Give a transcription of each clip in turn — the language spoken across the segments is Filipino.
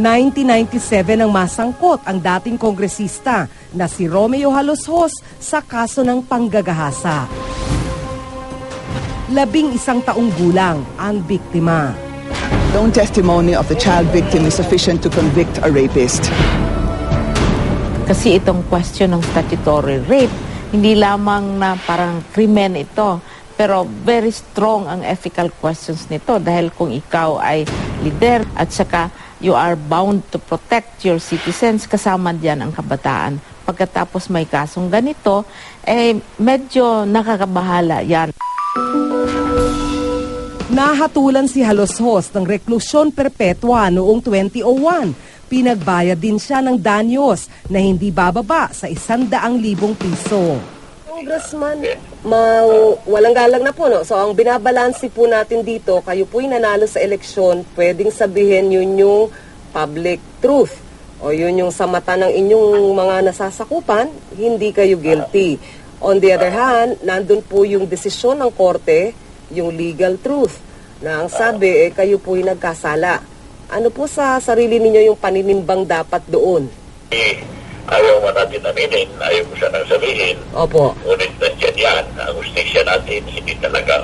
1997 ang masangkot ang dating kongresista na si Romeo Haloshos sa kaso ng panggagahasa. Labing isang taong gulang ang biktima. No testimony of the child victim is sufficient to convict a rapist. Kasi itong question ng statutory rape, hindi lamang na parang krimen ito, pero very strong ang ethical questions nito dahil kung ikaw ay leader at saka you are bound to protect your citizens, kasama diyan ang kabataan. Pagkatapos may kasong ganito, eh medyo nakakabahala yan. Nahatulan si Haloshos ng reklusyon perpetua noong 2001. Pinagbayad din siya ng danyos na hindi bababa sa isandaang libong piso. Congressman, ma walang galang na po, no? So, ang binabalansi po natin dito, kayo po'y nanalo sa eleksyon, pwedeng sabihin yun yung public truth. O yun yung sa mata ng inyong mga nasasakupan, hindi kayo guilty. On the other hand, nandun po yung desisyon ng korte, yung legal truth, na ang sabi, eh, kayo po'y nagkasala. Ano po sa sarili ninyo yung paninimbang dapat doon? Eh, ayaw mo natin aminin, ayaw mo siya nang sabihin. Opo, Ngunit nandiyan yan, ang justisya natin hindi talaga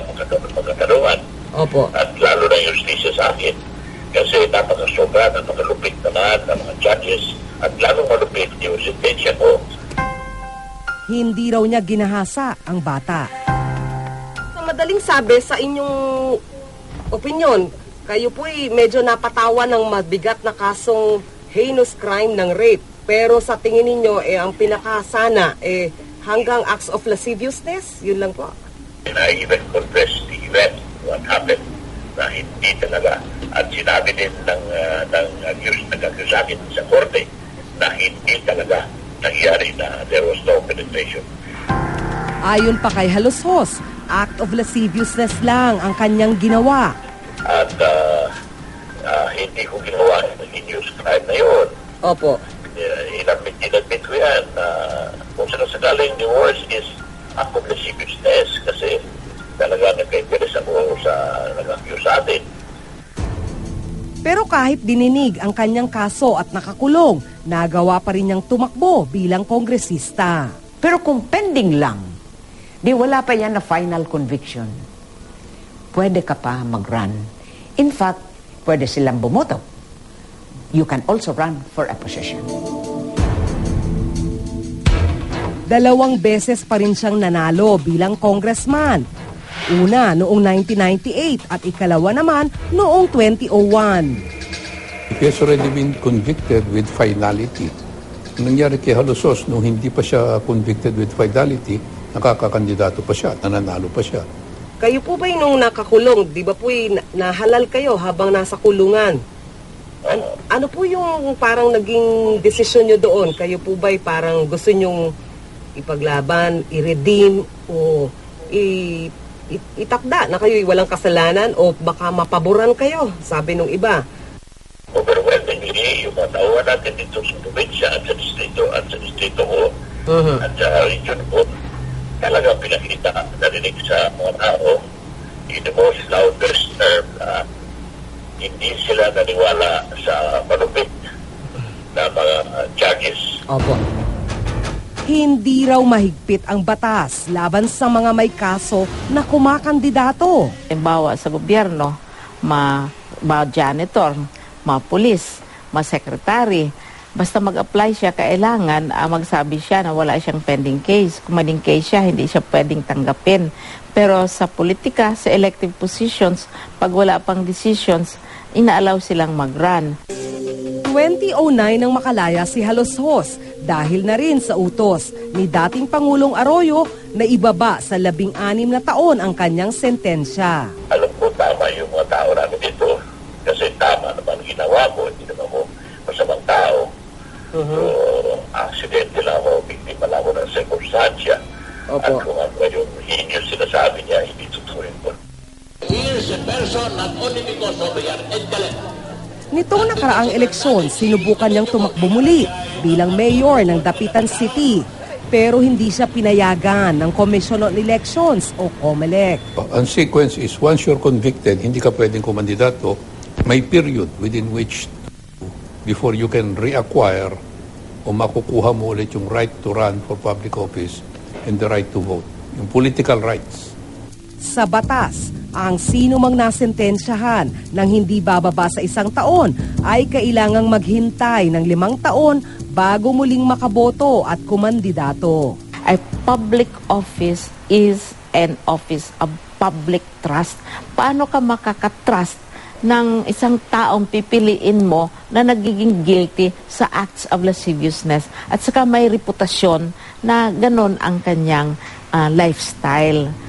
magkakaroon. opo. At lalo na yung justisya sa akin. Kasi napakasobra na makalupit naman ng mga judges at lalo malupit yung sentensya ko. Hindi raw niya ginahasa ang bata. Sa madaling sabi, sa inyong opinion, kayo po'y medyo napatawan ng mabigat na kasong heinous crime ng rape. Pero sa tingin ninyo, eh, ang pinakasana, eh, hanggang acts of lasciviousness? Yun lang po. And I even confessed the event, what happened, na hindi talaga. At sinabi din ng, uh, ng accused, nag-accuse sa akin sa korte na hindi talaga nangyari na there was no penetration. Ayon pa kay Haloshos, act of lasciviousness lang ang kanyang ginawa. At uh, uh, hindi ko ginawa yung heinous crime na yun. Opo. Uh, inadmit, inadmit ko yan na galing the worst is act of lasciviousness kasi talaga nagka-interest ako sa nag-accuse sa atin. Pero kahit dininig ang kanyang kaso at nakakulong, nagawa pa rin niyang tumakbo bilang kongresista. Pero kung pending lang, di wala pa yan na final conviction, pwede ka pa mag-run. In fact, pwede silang bumoto. You can also run for a position. Dalawang beses pa rin siyang nanalo bilang congressman. Una noong 1998 at ikalawa naman noong 2001. He has already been convicted with finality. Ang nangyari kay Halosos, nung hindi pa siya convicted with finality, nakakakandidato pa siya, nananalo pa siya. Kayo po ba nung nakakulong, di ba po nahalal kayo habang nasa kulungan? An- ano po yung parang naging desisyon nyo doon? Kayo po ba parang gusto nyong ipaglaban, i-redeem, o i- itakda na kayo walang kasalanan o baka mapaboran kayo, sabi nung iba. Overwhelmingly, yung mga tauhan natin dito sa probinsya at sa distrito at sa distrito ko at sa region ko, talaga pinakita, narinig sa mga tao in the most loudest term na hindi sila naniwala sa malupit na mga charges. Opo. Hindi raw mahigpit ang batas laban sa mga may kaso na kumakandidato. Halimbawa sa gobyerno, ma, ma janitor, ma pulis, ma secretary, basta mag-apply siya, kailangan ah, magsabi siya na wala siyang pending case. Kung maling case siya, hindi siya pwedeng tanggapin. Pero sa politika, sa elective positions, pag wala pang decisions, inaalaw silang mag-run. 2009 nang makalaya si Haloshos dahil na rin sa utos ni dating Pangulong Arroyo na ibaba sa labing anim na taon ang kanyang sentensya. Alam ko tama yung mga tao namin dito kasi tama naman ginawa ko, hindi naman ako masamang tao. So, aksidente lang ako, biktima lang ako ng circumstansya. At Opo. kung ano yung heinous sinasabi niya, hindi yun po. He is a person not only because of their intellect, Nitong nakaraang eleksyon, sinubukan niyang tumakbo muli bilang mayor ng Dapitan City. Pero hindi siya pinayagan ng Commission on Elections o COMELEC. Ang sequence is once you're convicted, hindi ka pwedeng kumandidato, may period within which before you can reacquire o makukuha mo ulit yung right to run for public office and the right to vote. Yung political rights. Sa batas, ang sino mang nasentensyahan ng hindi bababa sa isang taon ay kailangang maghintay ng limang taon bago muling makaboto at kumandidato. A public office is an office of public trust. Paano ka makakatrust ng isang taong pipiliin mo na nagiging guilty sa acts of lasciviousness at saka may reputasyon na ganon ang kanyang ah, lifestyle.